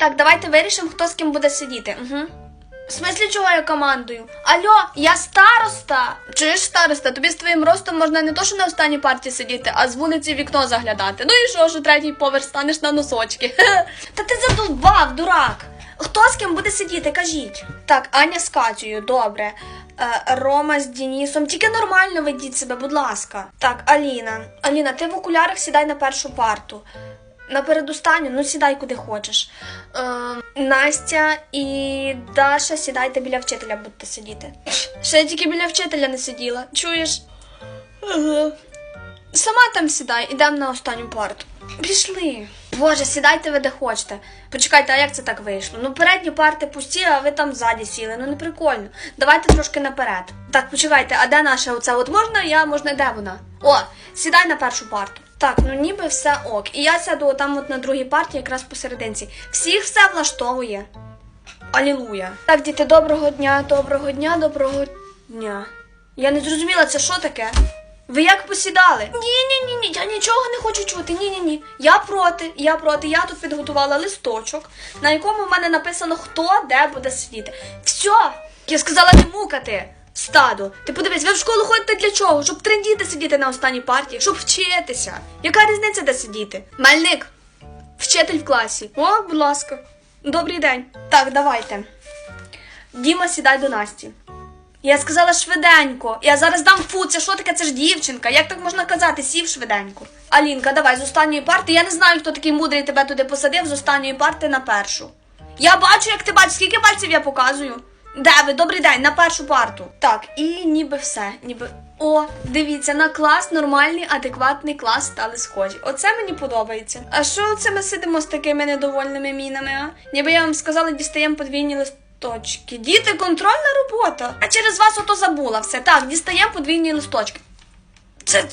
Так, давайте вирішимо, хто з ким буде сидіти. Угу. В смислі, чого я командую? Алло, я староста. Чуєш староста, тобі з твоїм ростом можна не то, що на останній парті сидіти, а з вулиці вікно заглядати. Ну і що, що третій поверх станеш на носочки? Та ти задовбав, дурак. Хто з ким буде сидіти, кажіть. Так, Аня з Катєю, добре. Е, Рома з Денісом. Тільки нормально ведіть себе, будь ласка. Так, Аліна. Аліна, ти в окулярах сідай на першу парту. На передостанню, ну сідай куди хочеш. Е, Настя і Даша сідайте біля вчителя, будете сидіти. Ще я тільки біля вчителя не сиділа. Чуєш? Сама там сідай, ідемо на останню парту. Пішли. Боже, сідайте ви де хочете. Почекайте, а як це так вийшло? Ну, передні парти пусті, а ви там ззаді сіли. Ну не прикольно. Давайте трошки наперед. Так, почекайте, а де наша оце? От можна я, можна де вона? О, сідай на першу парту. Так, ну ніби все ок. І я сяду там от на другій парті, якраз посерединці. Всіх все влаштовує. Алілуя. Так, діти, доброго дня, доброго дня, доброго дня. Я не зрозуміла, це що таке? Ви як посідали? Ні, ні, ні, ні, я нічого не хочу чути. Ні, ні, ні. Я проти, я проти. Я тут підготувала листочок, на якому в мене написано, хто де буде сидіти. Все, я сказала не мукати. Стадо, ти подивись, ви в школу ходите для чого? Щоб трендіти сидіти на останній партії, щоб вчитися. Яка різниця де сидіти? Мельник, вчитель в класі. О, будь ласка. Добрий день. Так, давайте. Діма, сідай до Насті. Я сказала швиденько. Я зараз дам фу, це що таке? Це ж дівчинка. Як так можна казати? Сів швиденько. Алінка, давай з останньої парти. Я не знаю, хто такий мудрий тебе туди посадив з останньої парти на першу. Я бачу, як ти бачиш, скільки пальців я показую. Де ви? Добрий день, на першу парту. Так, і ніби все. Ніби. О, дивіться, на клас нормальний, адекватний клас стали схожі. Оце мені подобається. А що це ми сидимо з такими недовольними мінами, а? Ніби я вам сказала, дістаємо подвійні листочки. Діти, контрольна робота. А через вас ото забула все. Так, дістаємо подвійні листочки. Це